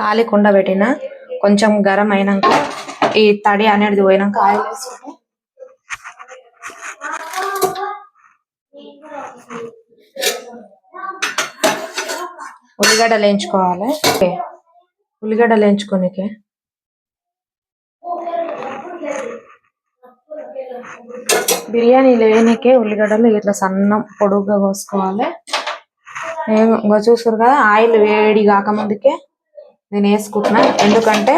కాలి కుండ పెట్టిన కొంచెం గరం అయినాక ఈ తడి అనేది పోయినాక ఆయిల్ వేసుకుంటే. ఉల్లిగడ్డలు వేయించుకోవాలి. ఉల్లిగడ్డలు వేయించుకోనికే. బిర్యానీ లేనికే ఉల్లిగడ్డలు ఇట్లా సన్నం పొడుగ్గా కోసుకోవాలి. ఏం ఇంకా కదా ఆయిల్ వేడి కాకముందుకే నేను వేసుకుంటున్నా. ఎందుకంటే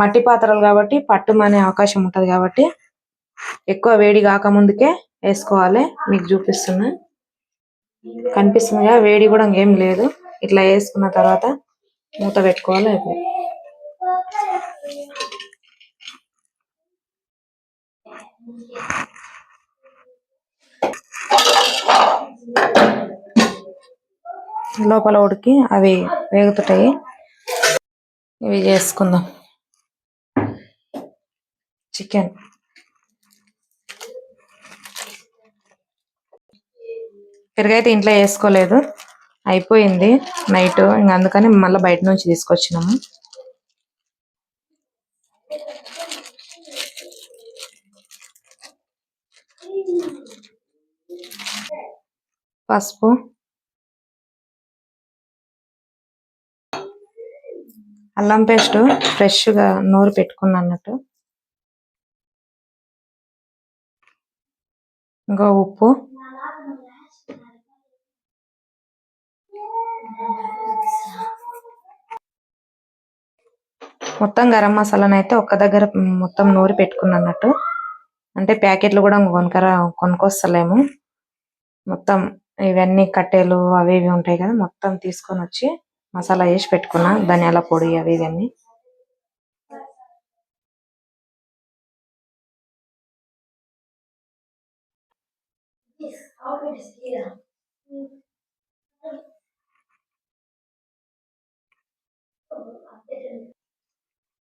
మట్టి పాత్రలు కాబట్టి పట్టుమనే అవకాశం ఉంటది కాబట్టి ఎక్కువ వేడి కాకముందుకే వేసుకోవాలి. మీకు చూపిస్తున్నా. కనిపిస్తుంది వేడి కూడా ఏం లేదు. ఇట్లా వేసుకున్న తర్వాత మూత పెట్టుకోవాలి అయిపోయి లోపల ఉడికి అవి వేగుతుంటాయి. ఇవి చేసుకుందాం. చికెన్ పెరుగైతే ఇంట్లో వేసుకోలేదు అయిపోయింది నైట్. ఇంకా అందుకని మళ్ళీ బయట నుంచి తీసుకొచ్చినాము. పసుపు. అల్లం పేస్ట్ ఫ్రెష్గా నూరు పెట్టుకున్నా అన్నట్టు. ఇంకా ఉప్పు. మొత్తం గరం మసాలాను అయితే ఒక్క దగ్గర మొత్తం నూరి పెట్టుకున్నా అన్నట్టు. అంటే ప్యాకెట్లు కూడా కొనకర కొనుక్కొస్తలేము. మొత్తం ఇవన్నీ కట్టెలు అవి ఇవి ఉంటాయి కదా మొత్తం తీసుకొని వచ్చి మసాలా వేసి పెట్టుకున్నా ధనియాల పొడి అవి ఇవన్నీ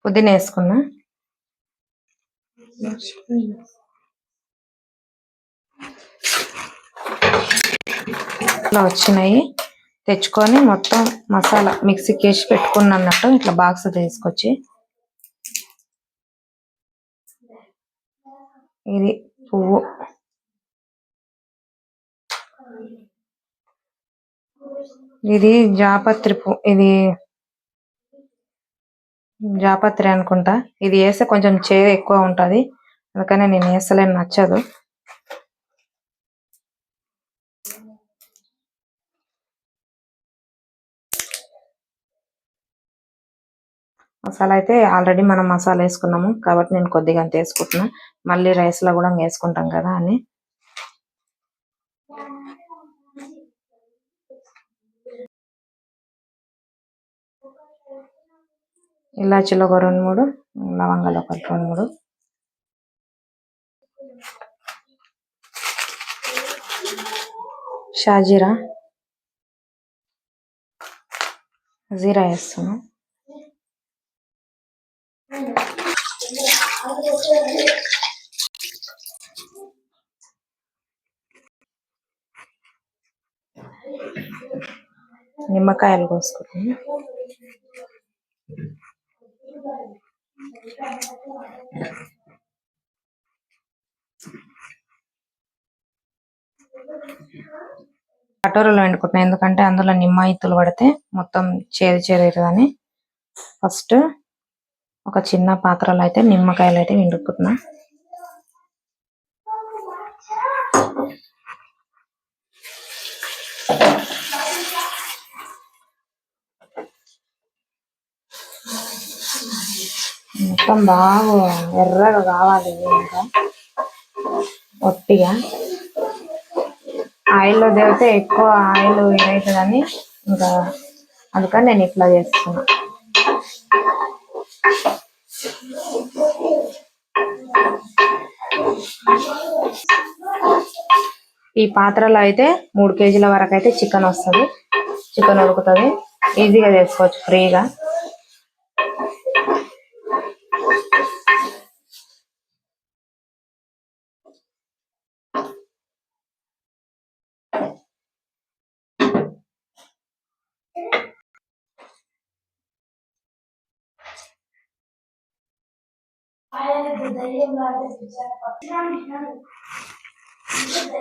పుదీనా వేసుకున్నా. అలా వచ్చినాయి. తెచ్చుకొని మొత్తం మసాలా మిక్సీకి వేసి పెట్టుకున్నా అన్నట్టు ఇట్లా బాక్స్ తీసుకొచ్చి ఇది పువ్వు. ఇది జాపత్రి పువ్వు. ఇది జాపత్రి అనుకుంటా. ఇది వేస్తే కొంచెం చేదు ఎక్కువ ఉంటది. అందుకని నేను వేస్తలేను నచ్చదు. మసాలా అయితే ఆల్రెడీ మనం మసాలా వేసుకున్నాము కాబట్టి నేను కొద్దిగా అంత వేసుకుంటున్నా. మళ్ళీ రైస్లో కూడా వేసుకుంటాం కదా అని. ఇలాచీలో ఒక రెండు మూడు లవంగాలు ఒక రెండు మూడు. షాజీరా. జీరా వేస్తున్నాం. నిమ్మకాయలు కోసుకుంటాం కటోరలో వండుకుంటున్నాను ఎందుకంటే అందులో నిమ్మాయితులు పడితే మొత్తం చేదు చేదు ఫస్ట్ ఒక చిన్న పాత్రలో అయితే నిమ్మకాయలు అయితే వండుకుంటున్నా మొత్తం బాగా ఎర్రగా కావాలి ఇంకా. ఒట్టిగా. ఆయిల్లో దేవితే ఎక్కువ ఆయిల్ ఇదవుతుందని ఇంకా అందుకని నేను ఇట్లా చేస్తున్నా. ఈ పాత్రలో అయితే మూడు కేజీల వరకు అయితే చికెన్ వస్తుంది. చికెన్ ఉడుకుతుంది. ఈజీగా చేసుకోవచ్చు ఫ్రీగా. ఆయన ధైర్యం లాంటి 你是谁